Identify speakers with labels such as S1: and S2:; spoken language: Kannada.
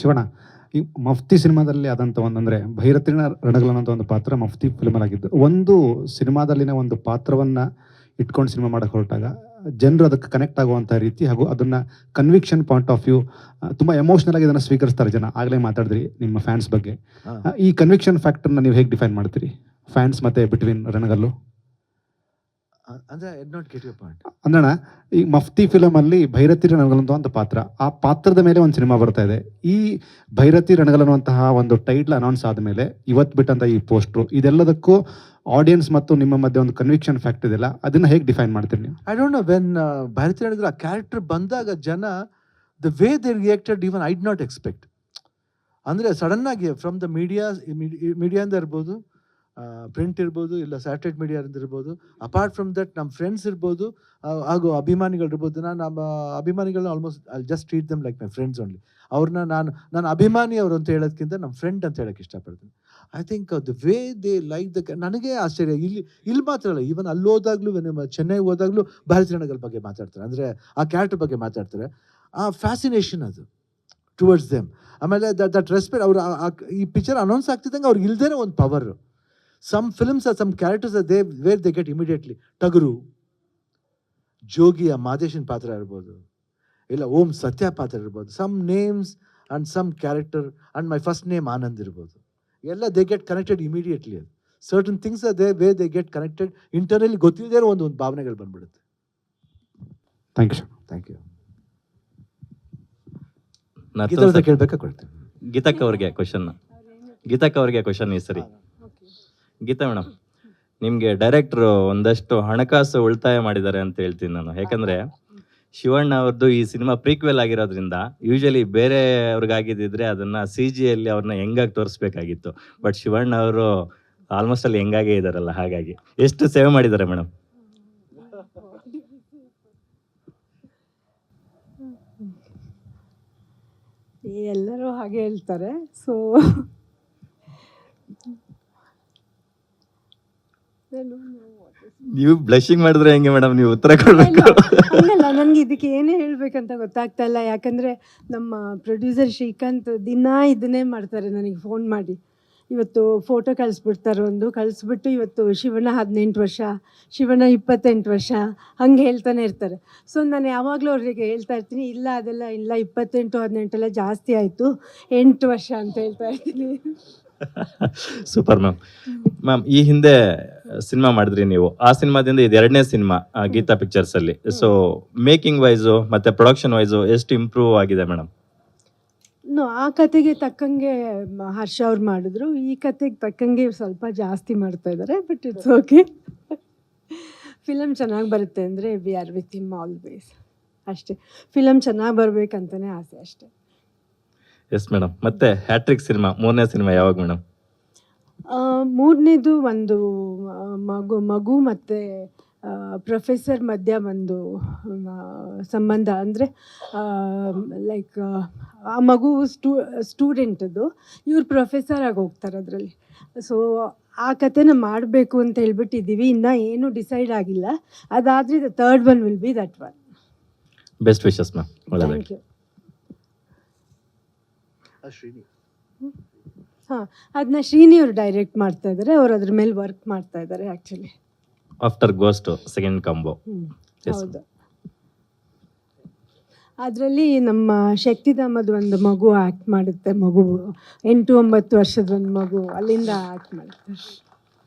S1: ಶಿವಣ್ಣ ಈ ಮಫ್ತಿ ಸಿನಿಮಾದಲ್ಲಿ ಆದಂಥ ಒಂದಂದ್ರೆ ಭೈರತಿನ ರಣಗಲ್ ಅಂತ ಒಂದು ಪಾತ್ರ ಮಫ್ತಿ ಫಿಲ್ಮಲ್ಲಾಗಿದ್ದು. ಒಂದು ಸಿನಿಮಾದಲ್ಲಿನ ಒಂದು ಪಾತ್ರವನ್ನು ಇಟ್ಕೊಂಡು ಸಿನಿಮಾ ಮಾಡಕ್ಕೆ ಹೊರಟಾಗ ಜನರು ಅದಕ್ಕೆ ಕನೆಕ್ಟ್ ಆಗುವಂಥ ರೀತಿ ಹಾಗೂ ಅದನ್ನು ಕನ್ವಿಕ್ಷನ್ ಪಾಯಿಂಟ್ ಆಫ್ ವ್ಯೂ ತುಂಬ ಎಮೋಷನಲ್ ಆಗಿ ಇದನ್ನು ಸ್ವೀಕರಿಸ್ತಾರೆ ಜನ. ಆಗಲೇ ಮಾತಾಡಿದ್ರಿ ನಿಮ್ಮ ಫ್ಯಾನ್ಸ್ ಬಗ್ಗೆ. ಈ ಕನ್ವಿಕ್ಷನ್ ಫ್ಯಾಕ್ಟರ್ನ ನೀವು ಹೇಗೆ ಡಿಫೈನ್ ಮಾಡ್ತೀರಿ? ಫ್ಯಾನ್ಸ್ ಮತ್ತು ಬಿಟ್ವೀನ್ ರಣಗಲ್ಲು?
S2: ಅಂದ್ರೆ ಐ ನಾಟ್ ಗೆಟ್ ಪಾಯಿಂಟ್
S1: ಅಂದಣ ಈ ಮಫ್ತಿ ಫಿಲಮ್ ಅಲ್ಲಿ ಭೈರತಿ ರಣಗಲ್ ಅಂತ ಪಾತ್ರ. ಆ ಪಾತ್ರದ ಮೇಲೆ ಒಂದು ಸಿನಿಮಾ ಬರ್ತಾ ಇದೆ. ಈ ಭೈರತಿ ರಣಗಲ್ ಅನ್ನುವಂತಹ ಒಂದು ಟೈಟ್ಲ್ ಅನೌನ್ಸ್ ಆದಮೇಲೆ ಇವತ್ತು ಬಿಟ್ಟಂತ ಈ ಪೋಸ್ಟ್ರು ಇದೆಲ್ಲದಕ್ಕೂ ಆಡಿಯನ್ಸ್ ಮತ್ತು ನಿಮ್ಮ ಮಧ್ಯೆ ಒಂದು ಕನ್ವಿಕ್ಷನ್ ಫ್ಯಾಕ್ಟ್ ಇದೆಲ್ಲ ಅದನ್ನ ಹೇಗೆ ಡಿಫೈನ್ ಮಾಡ್ತೀರಿ ನೀವು?
S2: I don't know when Bhairathi Ranagal ಆ ಕ್ಯಾರೆಕ್ಟರ್ ಬಂದಾಗ ಜನ the way they reacted even I not expect ಅಂದರೆ ಸಡನ್ ಆಗಿ ಫ್ರಮ್ ದ ಮೀಡಿಯಾ ಮೀಡಿಯಾ ಇರ್ಬೋದು ಪ್ರಿಂಟ್ ಇರ್ಬೋದು ಇಲ್ಲ ಸ್ಯಾಟಲೈಟ್ ಮೀಡಿಯಾದಿಂದ ಇರ್ಬೋದು. ಅಪಾರ್ಟ್ ಫ್ರಮ್ ದಟ್ ನಮ್ಮ ಫ್ರೆಂಡ್ಸ್ ಇರ್ಬೋದು ಹಾಗೂ ಅಭಿಮಾನಿಗಳು ಇರ್ಬೋದು. ನಾನು, ನಮ್ಮ ಅಭಿಮಾನಿಗಳನ್ನ almost I just treat them like my friends only ಅವ್ರನ್ನ ನಾನು ನಾನು ಅಭಿಮಾನಿ ಅವರು ಅಂತ ಹೇಳೋದಕ್ಕಿಂತ ನಮ್ಮ ಫ್ರೆಂಡ್ ಅಂತ ಹೇಳಕ್ಕೆ ಇಷ್ಟಪಡ್ತೀನಿ. I think the way they like the ನನಗೆ ಆಶ್ಚರ್ಯ. ಇಲ್ಲಿ ಇಲ್ಲಿ ಮಾತ್ರ ಅಲ್ಲ ಈವನ್ ಅಲ್ಲಿ ಹೋದಾಗ್ಲೂ ಚೆನ್ನೈ ಹೋದಾಗಲೂ ಭಾರತ ಜನಗಳ ಬಗ್ಗೆ ಮಾತಾಡ್ತಾರೆ. ಅಂದರೆ ಆ ಕ್ಯಾರೆಕ್ಟರ್ ಬಗ್ಗೆ ಮಾತಾಡ್ತಾರೆ. ಆ ಫ್ಯಾಸಿನೇಷನ್ ಅದು ಟುವರ್ಡ್ಸ್ ದೆಮ್ ಆಮೇಲೆ ದಟ್ ದಟ್ ರೆಸ್ಪೆಕ್ಟ್ ಅವರು ಈ ಪಿಕ್ಚರ್ ಅನೌನ್ಸ್ ಆಗ್ತಿದ್ದಂಗೆ ಅವ್ರಿಗೆ ಇಲ್ದೇನೆ ಒಂದು power some films some characters they where they get immediately Tagaru ಜೋಗಿಯ ಮಾದೇಶನ್ ಪಾತ್ರ ಇರ್ಬೋದು. ಇಲ್ಲ ಓಂ ಸತ್ಯ ಪಾತ್ರ ಇರ್ಬೋದು. Some names and some character and my first name Anand ಇರ್ಬೋದು. ಎಲ್ಲ ದೇ ಗೆಟ್ ಕನೆಕ್ಟೆಡ್ ಇಮಿಡಿಯೇಟ್ಲಿ ಅದು certain things they way they get connected internally ಗೊತ್ತಿಲ್ಲದೇ ಒಂದು ಒಂದು ಭಾವನೆಗಳು ಬಂದ್ಬಿಡುತ್ತೆ.
S1: ಥ್ಯಾಂಕ್ ಯು
S2: ಥ್ಯಾಂಕ್ ಯು
S3: ನಾ
S2: ಗೀತಾ ಕೇಳ್ಬೇಕಾ ಕೊಡ್ತೀನಿ?
S3: ಗೀತಕ್ ಅವ್ರಿಗೆ ಕ್ವಶನ್ ಗೀತಕ್ ಅವ್ರಿಗೆ ಕ್ವಶನ್ ಈ ಸರಿ. ಗೀತಾ ಮೇಡಮ್, ನಿಮಗೆ ಡೈರೆಕ್ಟ್ರು ಒಂದಷ್ಟು ಹಣಕಾಸು ಉಳಿತಾಯ ಮಾಡಿದ್ದಾರೆ ಅಂತ ಹೇಳ್ತೀನಿ ನಾನು. ಯಾಕಂದ್ರೆ ಶಿವಣ್ಣ ಅವ್ರದ್ದು ಈ ಸಿನಿಮಾ ಪ್ರೀಕ್ವೆಲ್ ಆಗಿರೋದ್ರಿಂದ ಯೂಶಲಿ ಬೇರೆ ಅವ್ರಿಗಾಗಿದ್ದಿದ್ರೆ ಅದನ್ನ ಸಿ ಜಿಯಲ್ಲಿ ಅವ್ರನ್ನ ಹೆಂಗಾಗಿ ತೋರಿಸ್ಬೇಕಾಗಿತ್ತು. ಬಟ್ ಶಿವಣ್ಣ ಅವರು ಆಲ್ಮೋಸ್ಟ್ ಅಲ್ಲಿ ಹೆಂಗಾಗೆ ಇದಾರಲ್ಲ, ಹಾಗಾಗಿ. ಎಷ್ಟು ಸೇವೆ ಮಾಡಿದ್ದಾರೆ ಮೇಡಮ್?
S4: ಎಲ್ಲರೂ ಹಾಗೆ ಹೇಳ್ತಾರೆ. ಸೊ
S3: ನೀವು ಬ್ಲಶಿಂಗ್ ಮಾಡಿದ್ರೆ ಹೆಂಗೆ ಮೇಡಮ್ ನೀವು ಉತ್ತರ ಕೊಡ್ಬೇಕು.
S4: ಹಂಗಲ್ಲ ನನಗೆ ಇದಕ್ಕೆ ಏನೇ ಹೇಳಬೇಕಂತ ಗೊತ್ತಾಗ್ತಾ ಇಲ್ಲ. ಯಾಕಂದರೆ ನಮ್ಮ ಪ್ರೊಡ್ಯೂಸರ್ ಶ್ರೀಕಾಂತ್ ದಿನ ಇದನ್ನೇ ಮಾಡ್ತಾರೆ ನನಗೆ ಫೋನ್ ಮಾಡಿ. ಇವತ್ತು ಫೋಟೋ ಕಳಿಸ್ಬಿಡ್ತಾರೆ ಒಂದು. ಕಳಿಸ್ಬಿಟ್ಟು ಇವತ್ತು ಶಿವಣ್ಣ ಹದಿನೆಂಟು ವರ್ಷ ಶಿವಣ್ಣ ಇಪ್ಪತ್ತೆಂಟು ವರ್ಷ ಹಂಗೆ ಹೇಳ್ತಾನೆ ಇರ್ತಾರೆ. ಸೊ ನಾನು ಯಾವಾಗಲೂ ಅವ್ರಿಗೆ ಹೇಳ್ತಾ ಇರ್ತೀನಿ ಇಲ್ಲ ಅದೆಲ್ಲ ಇಲ್ಲ ಇಪ್ಪತ್ತೆಂಟು ಹದಿನೆಂಟೆಲ್ಲ ಜಾಸ್ತಿ ಆಯಿತು ಎಂಟು ವರ್ಷ ಅಂತ ಹೇಳ್ತಾ ಇರ್ತೀನಿ.
S3: ಸೂಪರ್ ಮ್ಯಾಮ್ ಮ್ಯಾಮ್ ಈ ಹಿಂದೆ ಸಿನಿಮಾ ಮಾಡಿದ್ರಿ ನೀವು. ಆ ಸಿನಿಮಾದಿಂದ ಇದು ಎರಡನೇ ಸಿನಿಮಾ ಗೀತಾ ಪಿಕ್ಚರ್ಸ್ ಅಲ್ಲಿ. ಸೊ ಮೇಕಿಂಗ್ ವೈಸು ಮತ್ತೆ ಪ್ರೊಡಕ್ಷನ್ ವೈಸು ಎಷ್ಟು ಇಂಪ್ರೂವ್ ಆಗಿದೆ ಮೇಡಮ್
S4: ಆ ಕತೆಗೆ ತಕ್ಕಂಗೆ ಹರ್ಷ ಅವ್ರು ಮಾಡಿದ್ರು. ಈ ಕತೆಗೆ ತಕ್ಕಂಗೆ ಸ್ವಲ್ಪ ಜಾಸ್ತಿ ಮಾಡ್ತಾ ಇದ್ದಾರೆ ಬಟ್ ಇಟ್ಸ್ ಓಕೆ ಫಿಲಮ್ ಚೆನ್ನಾಗಿ ಬರುತ್ತೆ ಅಂದರೆ we are with him always ಅಷ್ಟೇ. ಫಿಲಮ್ ಚೆನ್ನಾಗಿ ಬರಬೇಕಂತಲೇ ಆಸೆ ಅಷ್ಟೇ.
S3: ಎಸ್ ಮೇಡಮ್ ಮತ್ತೆ ಹ್ಯಾಟ್ರಿಕ್ ಸಿನಿಮಾ ಮೂರನೇ ಸಿನಿಮಾ ಯಾವಾಗ ಮೇಡಮ್
S4: ಮೂರನೇದು ಒಂದು ಮಗು ಮಗು ಮತ್ತು ಪ್ರೊಫೆಸರ್ ಮಧ್ಯ ಒಂದು ಸಂಬಂಧ ಅಂದರೆ ಲೈಕ್ ಆ ಮಗು ಸ್ಟೂ ಸ್ಟೂಡೆಂಟದು ಇವ್ರು ಪ್ರೊಫೆಸರ್ ಆಗಿ ಹೋಗ್ತಾರೆ ಅದರಲ್ಲಿ. ಸೊ ಆ ಕಥೆನ ಮಾಡಬೇಕು ಅಂತ ಹೇಳ್ಬಿಟ್ಟಿದ್ದೀವಿ. ಇನ್ನೂ ಏನೂ ಡಿಸೈಡ್ ಆಗಿಲ್ಲ. ಅದಾದರೆ the third one will be that one
S3: best wishes ma'am
S4: thank you ಹಾಂ ಅದನ್ನ ಶ್ರೀನಿ ಅವರು ಡೈರೆಕ್ಟ್ ಮಾಡ್ತಾ ಇದ್ದಾರೆ ಅವ್ರು ಅದ್ರ ಮೇಲೆ ವರ್ಕ್ ಮಾಡ್ತಾ ಇದ್ದಾರೆ actually
S3: after ghost second combo
S4: ಹೌದು. ಅದರಲ್ಲಿ ನಮ್ಮ ಶಕ್ತಿಧಾಮದ ಒಂದು ಮಗು ಆ್ಯಕ್ಟ್ ಮಾಡುತ್ತೆ ಮಗು ಎಂಟು ಒಂಬತ್ತು ವರ್ಷದ ಒಂದು ಮಗು ಅಲ್ಲಿಂದ ಆ್ಯಕ್ಟ್ ಮಾಡುತ್ತೆ.